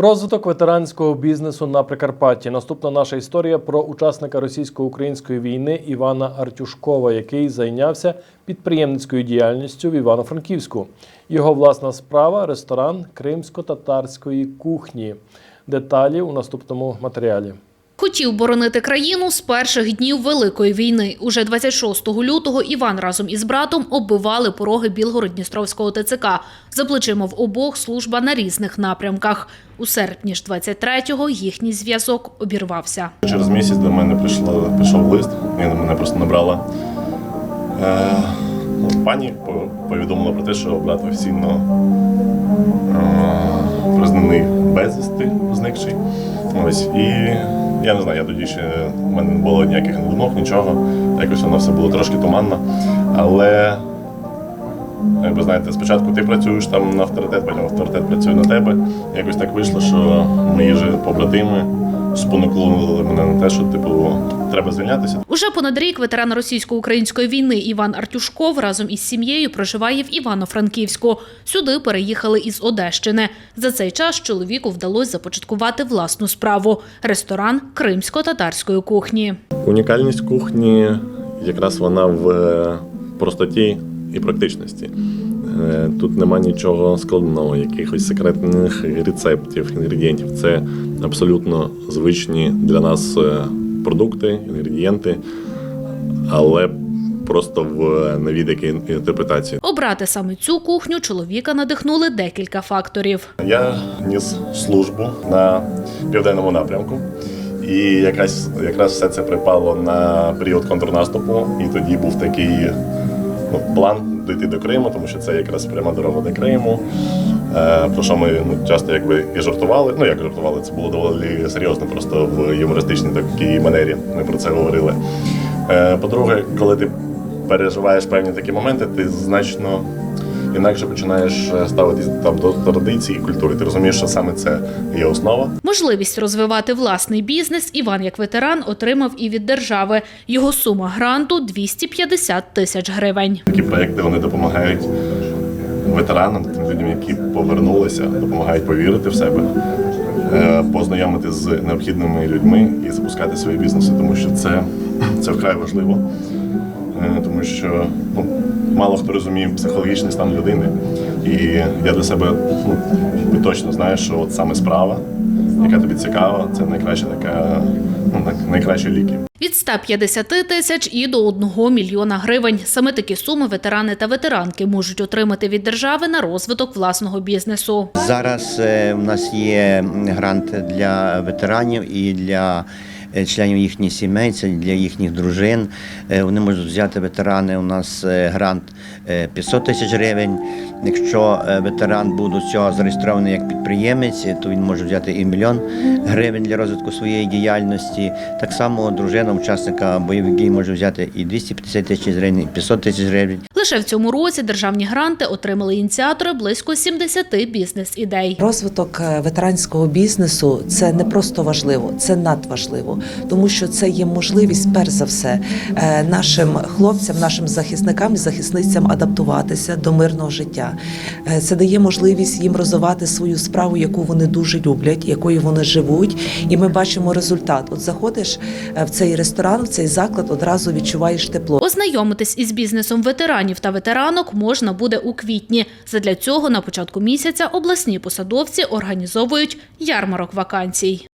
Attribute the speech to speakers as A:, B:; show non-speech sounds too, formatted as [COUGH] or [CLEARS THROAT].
A: Розвиток ветеранського бізнесу на Прикарпатті. Наступна наша історія про учасника російсько-української війни Івана Артюшкова, який зайнявся підприємницькою діяльністю в Івано-Франківську. Його власна справа ресторан кримсько-татарської кухні. Деталі у наступному матеріалі.
B: Хотів боронити країну з перших днів Великої війни. Уже 26 лютого Іван разом із братом оббивали пороги Білгород-Дністровського ТЦК. За плечима в обох служба на різних напрямках. У серпні ж 23-го їхній зв'язок обірвався.
C: Через місяць до мене прийшло, прийшов лист, і мене просто набрала е, пані, по- повідомила про те, що брат офіційно е, признаний безвісти, зникший. Ось, і я не знаю, я тоді ще в мене не було ніяких думок, нічого. Якось воно все було трошки туманно. Але як ви знаєте, спочатку ти працюєш там на авторитет, потім авторитет працює на тебе. Якось так вийшло, що мої ж побратими спонукнули мене на те, що типу треба звільнятися.
B: Уже понад рік ветеран російсько-української війни Іван Артюшков разом із сім'єю проживає в Івано-Франківську. Сюди переїхали із Одещини. За цей час чоловіку вдалося започаткувати власну справу – ресторан кримсько-татарської кухні.
C: Унікальність кухні якраз вона в е, простоті і практичності. Е, Тут нема нічого складного, якихось секретних рецептів, інгредієнтів. Це абсолютно звичні для нас е, продукти, інгредієнти, але просто в новій такій інтерпретації.
B: Обрати саме цю кухню чоловіка надихнули декілька факторів.
C: Я ніс службу на південному напрямку. І якраз, якраз все це припало на період контрнаступу, і тоді був такий ну, план дійти до Криму, тому що це якраз пряма дорога до Криму. Е, про що ми ну, часто якби і жартували. Ну як жартували, це було доволі серйозно, просто в юмористичній такій манері. Ми про це говорили. Е, по-друге, коли ти переживаєш певні такі моменти, ти значно інакше починаєш е, ставитись там до традицій і культури. Ти розумієш, що саме це є основа.
B: Можливість розвивати власний бізнес Іван як ветеран отримав і від держави. Його сума гранту – 250 тисяч гривень.
C: Такі проекти вони допомагають ветеранам, тим людям, які повернулися, допомагають повірити в себе, е, познайомити з необхідними людьми і запускати свої бізнеси, тому що це, [CLEARS THROAT] це вкрай важливо. Е, Тому що ну, мало хто розуміє психологічний стан людини. І я для себе ну, точно знаю, що от саме справа, яка тобі цікава, це найкраща така, ну, най- найкращі ліки.
B: Від 150 тисяч і до 1 мільйона гривень. Саме такі суми ветерани та ветеранки можуть отримати від держави на розвиток власного бізнесу.
D: Зараз е, в нас є грант для ветеранів і для членів їхніх сімей, це для їхніх дружин. Е, Вони можуть взяти ветерани. У нас е, грант е, 500 тисяч гривень. Якщо е, ветеран буде цього зареєстрований як підприємець, е, то він може взяти і мільйон гривень для розвитку своєї діяльності. Так само дружина учасника бойових дій може взяти і 250 тисяч гривень, і 500 тисяч гривень.
B: Лише в цьому році державні гранти отримали ініціатори близько 70 бізнес-ідей.
E: Розвиток е, ветеранського бізнесу це не просто важливо, це надважливо, тому що це є можливість, перш за все, е, нашим хлопцям, нашим захисникам і захисницям адаптуватися до мирного життя. Е, Це дає можливість їм розвивати свою справу, яку вони дуже люблять, якою вони живуть. І ми бачимо результат. От заходиш е, в цей ресторан, в цей заклад, одразу відчуваєш тепло.
B: Ознайомитись із бізнесом ветеранів та ветеранок можна буде у квітні. Задля цього на початку місяця обласні посадовці організовують ярмарок вакансій.